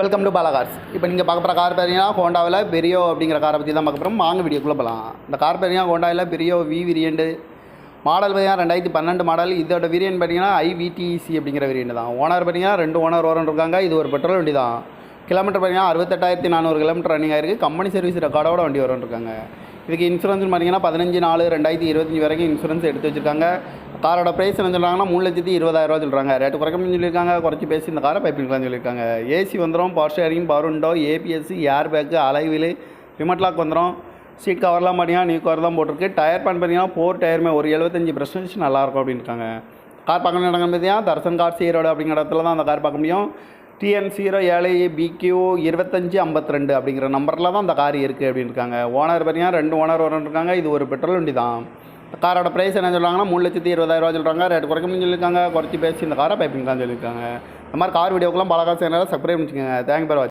Welcome to Bala cars இப்போ நீங்கள் பார்க்க போகிற கார் பார்த்தீங்கன்னா ஹோண்டாவில் பெரியோ அப்படிங்கிற காரை பற்றி தான் பார்க்க போகிறோம் வாங்க வீடியோக்குள்ளே போகலாம் இந்த கார் பார்த்தீங்கன்னா ஹோண்டாவில் பெரியோ வி வேரியண்ட்டு மாடல் பார்த்தீங்கன்னா ரெண்டாயிரத்தி பன்னெண்டு மாடல் இதோட வேரியன்ட் பார்த்தீங்கன்னா ஐவிடிசி அப்படிங்கிற வேரியண்ட் தான். ஓனர் பார்த்தீங்கன்னா ரெண்டு ஓனர் ஓரன் இருக்காங்க. இது ஒரு பெட்ரோல் வண்டி தான். கிலோமீட்டர் பார்த்தீங்கன்னா அறுபத்தெட்டாயிரத்தி நானூறு கிலோமீட்டர் ரன்னிங் ஆயிருக்கு. கம்பெனி சர்வீஸ் ரெக்கார்டோட வண்டி வரும் இருக்காங்க. இதுக்கு இன்சூரன்ஸ் பார்த்தீங்கன்னா பதினஞ்சு நாலு ரெண்டாயிரத்தி இருபத்தஞ்சி வரைக்கும் இன்சூரன்ஸ் எடுத்து வச்சிருக்காங்க. காரோட ப்ரைஸ் என்ன சொல்கிறாங்கன்னா மூணு லட்சத்தி இருபதாயிரரூவா சொல்கிறாங்க ரேட்டு குறைக்கணும்னு சொல்லியிருக்காங்க குறைச்சி பேசி இந்த காரை பைப்பிங்கலாம் சொல்லியிருக்காங்க. ஏசி வந்துடும் power steering power window ABSC air bag alloy wheel remote lock வந்துடும் சீட் கவர்லாம் பார்த்தீங்கன்னா நியூ கவர் தான் போட்டிருக்கு. டயர் பேன் பார்த்தீங்கன்னா ஃபோர் டயருமே ஒரு எழுபத்தஞ்சி பர்சன்டேஜ் நல்லாயிருக்கும் அப்படின்னு இருக்காங்க கார் பார்க்கணும் இடங்கள் பார்த்தீங்கன்னா தர்சன் கார் சீரோடு அப்படிங்கிற இடத்துல தான் அந்த கார் பார்க்க முடியும். டிஎன் ஜீரோ ஏழு பிக்யூ இருபத்தஞ்சி ஐம்பத்தி ரெண்டு அப்படிங்கிற நம்பரில் தான் அந்த கார் இருக்குது அப்படின்னு இருக்காங்க. ஓனர் பார்த்தீங்கன்னா ரெண்டு ஓனர் வரணும் இருக்காங்க. இது ஒரு பெட்ரோல் வண்டி தான். காரோட ப்ரைஸ் என்ன சொல்கிறாங்கன்னா மூணு லட்சத்தி இருபதாயிரரூவா சொல்கிறாங்க ரேட் குறைக்கணும்னு சொல்லியிருக்காங்க. குறைச்சி பேசி இந்த காரை பைப்பிங் தான் சொல்லியிருக்காங்க. இந்த மாதிரி கார் வீடியோக்கெல்லாம் பல காசு சப்ஸ்கிரைப் பண்ணிச்சுக்கோங்க தேங்க் பேர்